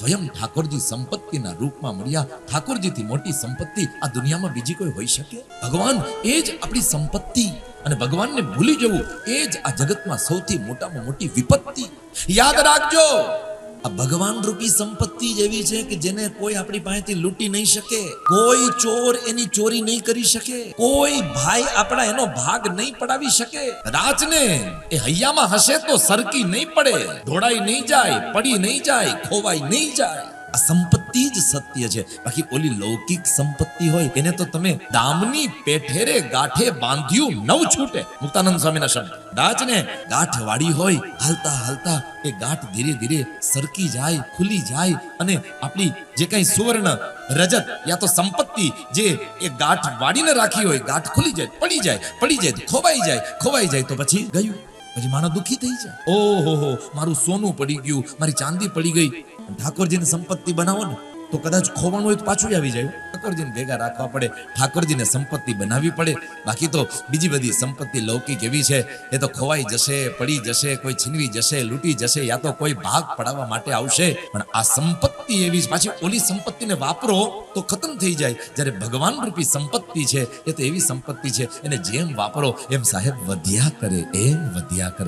સ્વયં ઠાકોરજી સંપત્તિના રૂપમાં મળ્યા. ઠાકોરજીથી મોટી સંપત્તિ આ દુનિયામાં બીજી કોઈ હોઈ શકે? ભગવાન, એ જ આપણી સંપત્તિ. અને ભગવાનને ભૂલી જવું, એ જ આ જગતમાં સૌથી મોટામાં મોટી વિપત્તિ. યાદ રાખજો! આ ભગવાન રૂપી સંપત્તિ જ છે કે જેને કોઈ આપણી પાસેથી લૂંટી નહીં શકે, કોઈ ચોર એની ચોરી નહીં કરી શકે, કોઈ ભાઈ આપણા એનો ભાગ નહીં પડાવી શકે. રાજને એ હૈયામાં હશે તો સરકી નહીં પડે ઢોળાઈ નહીં જાય, પડી નહીં જાય, ખોવાઈ નહીં જાય. આ સંપત્તિ જ સત્ય છે. બાકી ઓલી લૌકિક સંપત્તિ હોય એને તો તમે દામની પેઠેરે ગાંઠે બાંધ્યું નવ છૂટે. મુક્તાનંદ સ્વામીના શબ્દ. દાચને ગાંઠ વાળી હોય, હાલતા હાલતા એ ગાંઠ ધીરે ધીરે સરકી જાય, ખુલી જાય અને આપણી જે કઈ સુવર્ણ રજત યા તો સંપત્તિ જે એ ગાંઠ વાળીને રાખી હોય, ગાંઠ ખુલી જાય, પડી જાય પડી જાય, ખોવાઈ જાય ખોવાઈ જાય તો પછી ગયું. પછી માનો દુખી થઈ જાય. ઓહો, મારું સોનું પડી ગયું, મારી ચાંદી પડી ગઈ. ઠાકોરજીને સંપત્તિ બનાવો ને, તો કદાચ ખોવાનું હોય તો પાછું આવી જાય. ઠાકોરજીને ભેગા રાખવા પડે, ઠાકોરજીને સંપત્તિ બનાવવી પડે. બાકી તો બીજી બધી સંપત્તિ લૌકિક એવી છે, એ તો ખોવાઈ જશે, પડી જશે, કોઈ છીનવી જશે, લૂંટી જશે, યા તો કોઈ ભાગ પડાવવા માટે આવશે. પણ આ સંપત્તિ એવી પાછી ઓલી સંપત્તિને વાપરો તો ખતમ થઈ જાય. જ્યારે ભગવાન રૂપી સંપત્તિ છે, એ તો એવી સંપત્તિ છે, એને જેમ વાપરો એમ સાહેબ વધ્યા કરે, એમ વધ્યા કરે.